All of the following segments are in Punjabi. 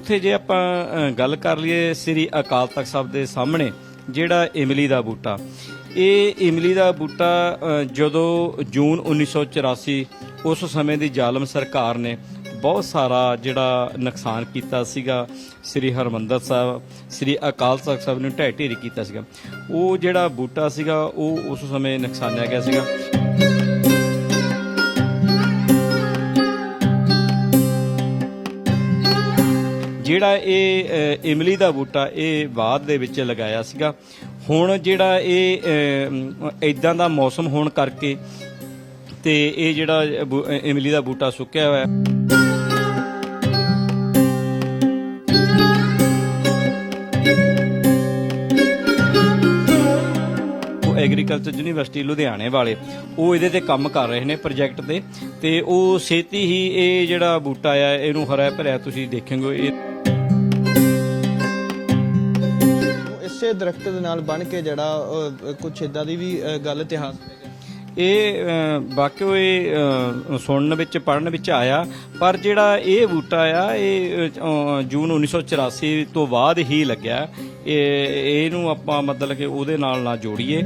ਉੱਥੇ ਜੇ ਆਪਾਂ ਗੱਲ ਕਰ ਲਈਏ ਸ੍ਰੀ ਅਕਾਲ ਤਖਤ ਸਾਹਿਬ ਦੇ ਸਾਹਮਣੇ, ਜਿਹੜਾ ਇਮਲੀ ਦਾ ਬੂਟਾ। ਇਹ ਇਮਲੀ ਦਾ ਬੂਟਾ ਜਦੋਂ ਜੂਨ 1984 ਉਸ ਸਮੇਂ ਦੀ ਜ਼ਾਲਮ ਸਰਕਾਰ ਨੇ ਬਹੁਤ ਸਾਰਾ ਜਿਹੜਾ ਨੁਕਸਾਨ ਕੀਤਾ ਸੀਗਾ, ਸ੍ਰੀ ਹਰਮੰਦਰ ਸਾਹਿਬ, ਸ੍ਰੀ ਅਕਾਲ ਤਖਤ ਸਾਹਿਬ ਨੂੰ ਢਹਿ ਢੇਰੀ ਕੀਤਾ ਸੀਗਾ। ਉਹ ਜਿਹੜਾ ਬੂਟਾ ਸੀਗਾ, ਉਹ ਉਸ ਸਮੇਂ ਨੁਕਸਾਨਿਆ ਗਿਆ ਸੀਗਾ। ਜਿਹੜਾ ਇਹ ਇਮਲੀ ਦਾ ਬੂਟਾ ਇਹ ਬਾਅਦ ਦੇ ਵਿੱਚ ਲਗਾਇਆ ਸੀਗਾ। ਹੁਣ ਜਿਹੜਾ ਇਹ ਇਦਾਂ ਦਾ ਮੌਸਮ ਹੋਣ ਕਰਕੇ ਤੇ ਇਹ ਜਿਹੜਾ ਇਮਲੀ ਦਾ ਬੂਟਾ ਸੁੱਕਿਆ ਹੋਇਆ ਹੈ। ਐਗਰੀਕਲਚਰ ਯੂਨੀਵਰਸਿਟੀ ਲੁਧਿਆਣੇ ਵਾਲੇ, ਉਹ ਇਹਦੇ ਤੇ ਕੰਮ ਕਰ ਰਹੇ ਨੇ ਪ੍ਰੋਜੈਕਟ ਤੇ। ਤੇ ਉਹ ਛੇਤੀ ਹੀ ਇਹ ਜਿਹੜਾ ਬੂਟਾ ਆ, ਇਹਨੂੰ ਹਰਾ ਭਰਿਆ ਤੁਸੀਂ ਦੇਖੋਗੇ। ਇਹ ਇਸੇ ਦਰਖਤ ਦੇ ਨਾਲ ਬਣ ਕੇ ਜਿਹੜਾ ਕੁਝ ਇਦਾਂ ਦੀ ਵੀ ਗੱਲ ਇਤਿਹਾਸ ਇਹ ਅ, ਵਾਕਿਓ ਇਹ ਸੁਣਨ ਵਿੱਚ ਪੜਨ ਵਿੱਚ ਆਇਆ ਪਰ ਜਿਹੜਾ ਇਹ ਬੂਟਾ ਆ ਇਹ ਅ, ਜੂਨ 1984 ਤੋਂ ਬਾਅਦ ਹੀ ਲੱਗਿਆ। ਇਹ ਇਹਨੂੰ ਆਪਾਂ ਮਤਲਬ ਕਿ ਉਹਦੇ ਨਾਲ ਨਾ ਜੋੜੀਏ।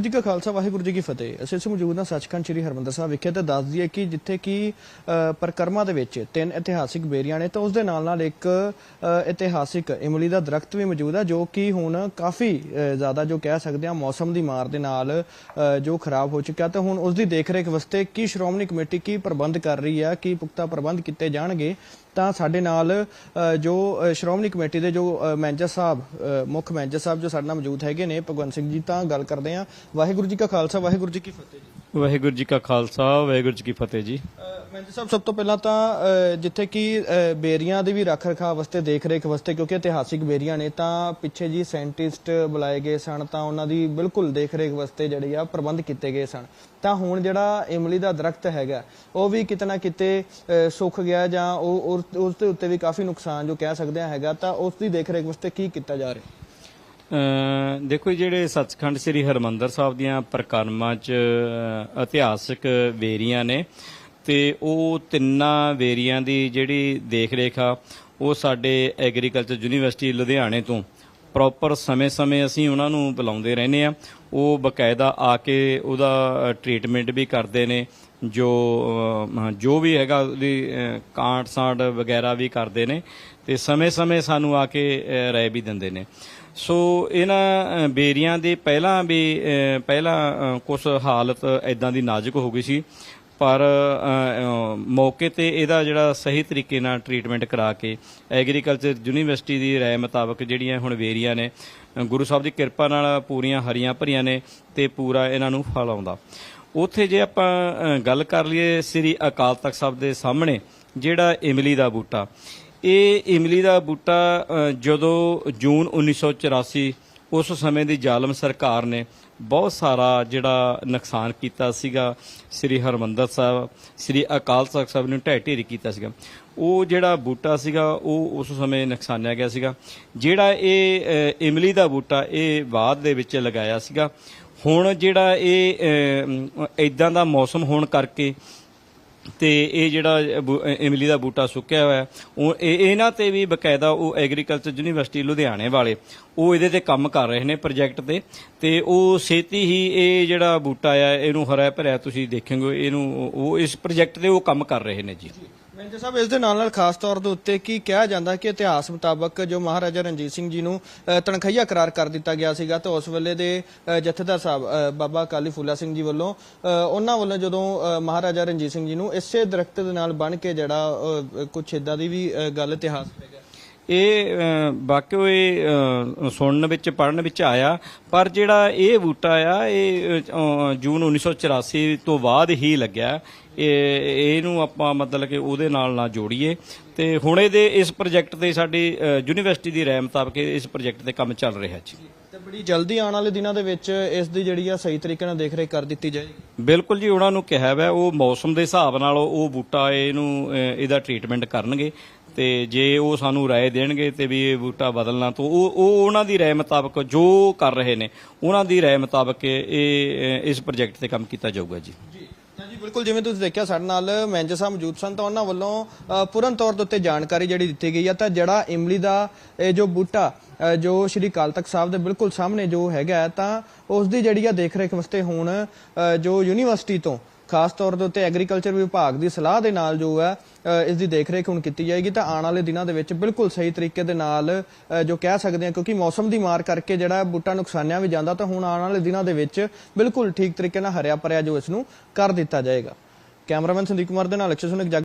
ਵਾਹਿਗੁਰੂ ਜੀ ਕਾ ਖਾਲਸਾ ਵਾਹਿਗੁਰੂ ਜੀ ਕੀ ਫਤਿਹ। ਅਸੀਂ ਇਸ ਮੌਜੂਦ ਸੱਚਖੰਡ ਸ੍ਰੀ ਹਰਮੰਦਰ ਸਾਹਿਬ ਵਿਖੇ ਤੇ ਦੱਸ ਦਈਏ ਕਿ ਜਿੱਥੇ ਕਿ ਅ, ਦੇ ਵਿੱਚ ਤਿੰਨ ਇਤਿਹਾਸਿਕ ਬੇਰੀਆਂ ਨੇ ਤਾਂ ਉਸ ਦੇ ਨਾਲ ਨਾਲ ਇੱਕ ਇਤਿਹਾਸਿਕ ਇਮਲੀ ਦਾ ਦਰਖਤ ਵੀ ਮੌਜੂਦ ਹੈ ਜੋ ਕਿ ਹੁਣ ਕਾਫੀ ਜ਼ਿਆਦਾ ਜੋ ਕਹਿ ਸਕਦੇ ਹਾਂ ਮੌਸਮ ਦੀ ਮਾਰ ਦੇ ਨਾਲ ਜੋ ਖਰਾਬ ਹੋ ਚੁੱਕਿਆ ਤੇ ਹੁਣ ਉਸ ਦੀ ਦੇਖਰੇਖ ਵਾਸਤੇ ਕੀ ਸ਼੍ਰੋਮਣੀ ਕਮੇਟੀ ਕੀ ਪ੍ਰਬੰਧ ਕਰ ਰਹੀ ਹੈ ਕੀ ਪੁਖਤਾ ਪ੍ਰਬੰਧ ਕੀਤੇ ਜਾਣਗੇ ਤਾਂ ਸਾਡੇ ਨਾਲ ਜੋ ਸ਼੍ਰੋਮਣੀ ਕਮੇਟੀ ਦੇ ਜੋ ਮੈਨੇਜਰ ਸਾਹਿਬ ਮੁੱਖ ਮੈਨੇਜਰ ਸਾਹਿਬ ਜੋ ਸਾਡੇ ਨਾਲ ਮੌਜੂਦ ਹੈਗੇ ਨੇ, ਭਗਵੰਤ ਸਿੰਘ ਜੀ, ਤਾਂ ਗੱਲ ਕਰਦੇ ਆ ਵਾਹਿਗੁਰੂ ਜੀ ਕਾ ਖਾਲਸਾ, ਵਾਹਿਗੁਰੂ ਜੀ ਕੀ ਫਤਿਹ ਜੀ। ਵਾਹਿਗੁਰੂ ਜੀ ਕਾ ਖਾਲਸਾ ਵਾਹਿਗੁਰੂ ਜੀ ਕੀ ਫਤਿਹ ਜੀ। ਮੈਨੇਜਰ ਸਾਹਿਬ ਸਭ ਤੋਂ ਪਹਿਲਾਂ ਤਾਂ ਜਿੱਥੇ ਕਿ ਬੇਰੀਆਂ ਦੀ ਵੀ ਰੱਖ ਰਖਾਵ ਵਾਸਤੇ ਦੇਖ ਰੇਖ ਵਾਸਤੇ ਕਿਉਂਕਿ ਇਤਿਹਾਸਿਕ ਬੇਰੀਆਂ ਨੇ ਤਾਂ ਪਿੱਛੇ ਜੀ ਸਾਇੰਟਿਸਟ ਬੁਲਾਏ ਗਏ ਸਨ ਤਾਂ ਉਹਨਾਂ ਦੀ ਬਿਲਕੁਲ ਦੇਖ ਰੇਖ ਵਾਸਤੇ ਜਿਹੜੇ ਆ ਪ੍ਰਬੰਧ ਕੀਤੇ ਗਏ ਸਨ। ਤਾਂ ਹੁਣ ਜਿਹੜਾ ਇਮਲੀ ਦਾ ਦਰਖਤ ਹੈਗਾ ਉਹ ਵੀ ਕਿਤੇ ਨਾ ਕਿਤੇ ਅ, ਸੁੱਕ ਗਿਆ ਜਾਂ ਉਹ ਉਹ- ਉਸ ਦੇ ਉੱਤੇ ਵੀ ਕਾਫੀ ਨੁਕਸਾਨ ਜੋ ਕਹਿ ਸਕਦੇ ਆ ਹੈਗਾ ਤਾਂ ਉਸ ਦੀ ਦੇਖ ਰੇਖ ਵਾਸਤੇ ਕੀ ਕੀਤਾ ਜਾ ਰਿਹਾ? ਦੇਖੋ ਜਿਹੜੇ ਸੱਚਖੰਡ ਸ੍ਰੀ ਹਰਮੰਦਰ ਸਾਹਿਬ ਦੀਆਂ ਪ੍ਰਕਰਮਾਂ 'ਚ ਇਤਿਹਾਸਕ ਵੇਰੀਆਂ ਨੇ ਤੇ ਉਹ ਤਿੰਨਾਂ ਵੇਰੀਆਂ ਦੀ ਜਿਹੜੀ ਦੇਖ-ਰੇਖ ਆ ਉਹ ਸਾਡੇ ਐਗਰੀਕਲਚਰ ਯੂਨੀਵਰਸਿਟੀ ਲੁਧਿਆਣੇ ਤੋਂ ਪ੍ਰੋਪਰ ਸਮੇਂ-ਸਮੇਂ ਅਸੀਂ ਉਹਨਾਂ ਨੂੰ ਬੁਲਾਉਂਦੇ ਰਹਿੰਦੇ ਆ। ਉਹ ਬਕਾਇਦਾ ਆ ਕੇ ਉਹਦਾ ਟ੍ਰੀਟਮੈਂਟ ਵੀ ਕਰਦੇ ਨੇ ਜੋ ਜੋ ਵੀ ਹੈਗਾ ਉਹਦੀ ਕਾਂਟ ਸਾਂਟ ਵਗੈਰਾ ਵੀ ਕਰਦੇ ਨੇ ਤੇ ਸਮੇਂ-ਸਮੇਂ ਸਾਨੂੰ ਆ ਕੇ ਅ, ਰਾਏ ਵੀ ਦਿੰਦੇ ਨੇ। ਸੋ ਇਹਨਾਂ ਅ, ਬੇਰੀਆਂ ਦੇ ਪਹਿਲਾਂ ਵੀ ਪਹਿਲਾਂ ਕੁਝ ਹਾਲਤ ਐਦਾਂ ਦੀ ਨਾਜ਼ੁਕ ਹੋ ਗਈ ਸੀ। ਪਰ ਮੌਕੇ ਤੇ ਇਹਦਾ ਜਿਹੜਾ ਸਹੀ ਤਰੀਕੇ ਨਾਲ ਟ੍ਰੀਟਮੈਂਟ ਕਰਾ ਕੇ ਐਗਰੀਕਲਚਰ ਯੂਨੀਵਰਸਿਟੀ ਦੀ ਰਾਏ ਮੁਤਾਬਕ ਜਿਹੜੀਆਂ ਹੁਣ ਵੇਰੀਆਂ ਨੇ ਗੁਰੂ ਸਾਹਿਬ ਦੀ ਕਿਰਪਾ ਨਾਲ ਪੂਰੀਆਂ ਹਰੀਆਂ ਭਰੀਆਂ ਨੇ ਤੇ ਪੂਰਾ ਇਹਨਾਂ ਨੂੰ ਫਲ ਆਉਂਦਾ। ਉੱਥੇ ਜੇ ਆਪਾਂ ਗੱਲ ਕਰ ਲਈਏ ਸ੍ਰੀ ਅਕਾਲ ਤਖਤ ਸਾਹਿਬ ਦੇ ਸਾਹਮਣੇ ਜਿਹੜਾ ਇਮਲੀ ਦਾ ਬੂਟਾ ਇਹ ਇਮਲੀ ਦਾ ਬੂਟਾ ਜਦੋਂ ਜੂਨ 1984 ਉਸ ਸਮੇਂ ਦੀ ਜ਼ਾਲਮ ਸਰਕਾਰ ਨੇ ਬਹੁਤ ਸਾਰਾ ਜਿਹੜਾ ਨੁਕਸਾਨ ਕੀਤਾ ਸੀਗਾ, ਸ੍ਰੀ ਹਰਮੰਦਰ ਸਾਹਿਬ, ਸ੍ਰੀ ਅਕਾਲ ਤਖਤ ਸਾਹਿਬ ਨੂੰ ਢਹਿ ਢੇਰੀ ਕੀਤਾ ਸੀਗਾ। ਉਹ ਜਿਹੜਾ ਬੂਟਾ ਸੀਗਾ, ਉਹ ਉਸ ਸਮੇਂ ਨੁਕਸਾਨਿਆ ਗਿਆ ਸੀਗਾ। ਜਿਹੜਾ ਇਹ ਇਮਲੀ ਦਾ ਬੂਟਾ, ਇਹ ਬਾਅਦ ਦੇ ਵਿੱਚ ਲਗਾਇਆ ਸੀਗਾ। ਹੁਣ ਜਿਹੜਾ ਇਹ ਇਦਾਂ ਦਾ ਮੌਸਮ ਹੋਣ ਕਰਕੇ ਤੇ ਇਹ ਜਿਹੜਾ ਬੂ- ਇਮਲੀ ਦਾ ਬੂਟਾ ਸੁੱਕਿਆ ਹੋਇਆ ਉਹ, ਇਹ- ਇਹਨਾਂ ਤੇ ਵੀ ਬਕਾਇਦਾ ਉਹ ਐਗਰੀਕਲਚਰ ਯੂਨੀਵਰਸਿਟੀ ਲੁਧਿਆਣੇ ਵਾਲੇ, ਉਹ ਇਹਦੇ ਤੇ ਕੰਮ ਕਰ ਰਹੇ ਨੇ ਪ੍ਰੋਜੈਕਟ ਤੇ ਤੇ ਉਹ ਛੇਤੀ ਹੀ ਇਹ ਜਿਹੜਾ ਬੂਟਾ ਆ, ਇਹਨੂੰ ਹਰਾ ਭਰਿਆ ਤੁਸੀਂ ਦੇਖੋਗੇ, ਇਹਨੂੰ, ਉਹ ਇਸ ਪ੍ਰੋਜੈਕਟ ਤੇ ਉਹ ਕੰਮ ਕਰ ਰਹੇ ਨੇ ਜੀ। ਮੈਨੇਜਰ ਸਾਹਿਬ ਇਸ ਦੇ ਨਾਲ ਨਾਲ ਖਾਸ ਤੌਰ ਦੇ ਉੱਤੇ ਕੀ ਕਿਹਾ ਜਾਂਦਾ ਕਿ ਇਤਿਹਾਸ ਮੁਤਾਬਕ ਜੋ ਮਹਾਰਾਜਾ ਰਣਜੀਤ ਸਿੰਘ ਜੀ ਨੂੰ ਤਨਖਈਆ ਕਰਾਰ ਕਰ ਦਿੱਤਾ ਗਿਆ ਸੀਗਾ ਤੇ ਉਸ ਵੇਲੇ ਦੇ ਜਥੇਦਾਰ ਸਾਹਿਬ ਬਾਬਾ ਕਾਲੀ ਫੂਲਾ ਸਿੰਘ ਜੀ ਵੱਲੋਂ ਉਹਨਾਂ ਵੱਲੋਂ ਜਦੋਂ ਮਹਾਰਾਜਾ ਰਣਜੀਤ ਸਿੰਘ ਜੀ ਨੂੰ ਇਸੇ ਦਰਖਤ ਦੇ ਨਾਲ ਬਣ ਕੇ ਜਿਹੜਾ ਕੁਝ ਇਦਾਂ ਦੀ ਵੀ ਗੱਲ ਇਤਿਹਾਸ ਵਿੱਚ ਹੈਗਾ। ਇਹ ਵਾਕਿਓ ਇਹ ਸੁਣਨ ਵਿੱਚ ਪੜਨ ਵਿੱਚ ਆਇਆ ਪਰ ਜਿਹੜਾ ਇਹ ਬੂਟਾ ਆ ਇਹ ਅ, ਜੂਨ 1984 ਤੋਂ ਬਾਅਦ ਹੀ ਲੱਗਿਆ। ਇਹਨੂੰ ਆਪਾਂ ਮਤਲਬ ਕਿ ਉਹਦੇ ਨਾਲ ਨਾ ਜੋੜੀਏ। ਤੇ ਹੁਣ ਇਹਦੇ ਇਸ ਪ੍ਰੋਜੈਕਟ ਤੇ ਸਾਡੀ ਯੂਨੀਵਰਸਿਟੀ ਦੀ ਰਾਏ ਮੁਤਾਬਕ ਇਸ ਪ੍ਰੋਜੈਕਟ ਤੇ ਕੰਮ ਚੱਲ ਰਿਹਾ ਜੀ। ਤੇ ਬੜੀ ਜਲਦੀ ਆਉਣ ਵਾਲੇ ਦਿਨਾਂ ਦੇ ਵਿੱਚ ਇਸ ਦੀ ਜਿਹੜੀ ਆ ਸਹੀ ਤਰੀਕੇ ਨਾਲ ਦੇਖ ਰੇਖ ਕਰ ਦਿੱਤੀ ਜਾਏਗੀ। ਬਿਲਕੁਲ ਜੀ ਉਹਨਾਂ ਨੂੰ ਕਿਹਾ ਹੋਇਆ ਉਹ ਮੌਸਮ ਦੇ ਹਿਸਾਬ ਨਾਲ ਉਹ ਬੂਟਾ ਇਹਨੂੰ ਇਹਦਾ ਟ੍ਰੀਟਮੈਂਟ ਕਰਨਗੇ। ਤੇ ਜੇ ਉਹ ਸਾਨੂੰ ਰਾਏ ਦੇਣਗੇ ਤੇ ਵੀ ਇਹ ਬੂਟਾ ਬਦਲਣਾ ਤਾਂ ਉਹ ਉਹ ਉਹਨਾਂ ਦੀ ਰਾਏ ਮੁਤਾਬਕ ਜੋ ਕਰ ਰਹੇ ਨੇ ਉਹਨਾਂ ਦੀ ਰਾਏ ਮੁਤਾਬਕ ਇਹ, ਇਸ ਪ੍ਰੋਜੈਕਟ ਤੇ ਕੰਮ ਕੀਤਾ ਜਾਊਗਾ ਜੀ। ਜੀ ਬਿਲਕੁਲ ਜਿਵੇਂ ਤੁਸੀਂ ਦੇਖਿਆ ਸਾਡੇ ਨਾਲ ਮੈਨੇਜਰ ਸਾਹਿਬ ਮੌਜੂਦ ਸਨ ਤਾਂ ਉਹਨਾਂ ਵੱਲੋਂ ਅ, ਪੂਰਨ ਤੌਰ ਦੇ ਉੱਤੇ ਜਾਣਕਾਰੀ ਜਿਹੜੀ ਦਿੱਤੀ ਗਈ ਹੈ ਤਾਂ ਜਿਹੜਾ ਇਮਲੀ ਦਾ ਇਹ ਜੋ ਬੂਟਾ ਜੋ ਸ਼੍ਰੀ ਅਕਾਲ ਤਖਤ ਸਾਹਿਬ ਦੇ ਬਿਲਕੁਲ ਸਾਹਮਣੇ ਜੋ ਹੈਗਾ ਤਾਂ ਉਸ ਦੀ ਜਿਹੜੀ ਆ ਦੇਖ ਰੇਖ ਵਾਸਤੇ ਹੁਣ ਜੋ ਯੂਨੀਵਰਸਿਟੀ ਤੋਂ ਖਾਸ ਤੌਰ ਦੇ ਉੱਤੇ ਐਗਰੀਕਲਚਰ ਵਿਭਾਗ ਦੀ ਸਲਾਹ ਦੇ ਨਾਲ ਜੋ ਹੈ ਇਸ ਦੀ ਦੇਖਰੇਖ ਹੁਣ ਕੀਤੀ ਜਾਏਗੀ, ਤਾਂ ਆਉਣ ਵਾਲੇ ਦਿਨਾਂ ਦੇ ਵਿੱਚ ਬਿਲਕੁਲ ਸਹੀ ਤਰੀਕੇ ਦੇ ਨਾਲ ਜੋ ਕਹਿ ਸਕਦੇ ਹਾਂ, ਕਿਉਂਕਿ ਮੌਸਮ ਦੀ ਮਾਰ ਕਰਕੇ ਜਿਹੜਾ ਬੂਟਾ ਨੁਕਸਾਨਿਆ ਵੀ ਜਾਂਦਾ, ਤਾਂ ਹੁਣ ਆਉਣ ਵਾਲੇ ਦਿਨਾਂ ਦੇ ਵਿੱਚ ਬਿਲਕੁਲ ਠੀਕ ਤਰੀਕੇ ਨਾਲ ਹਰਿਆ ਭਰਿਆ ਜੋ ਇਸ ਨੂੰ ਕਰ ਦਿੱਤਾ ਜਾਏਗਾ। ਕੈਮਰਾਮੈਨ ਸੰਦੀਪ ਕੁਮਾਰ ਦੇ ਨਾਲ ਅਕਸ਼ੇ ਸੁਨਕ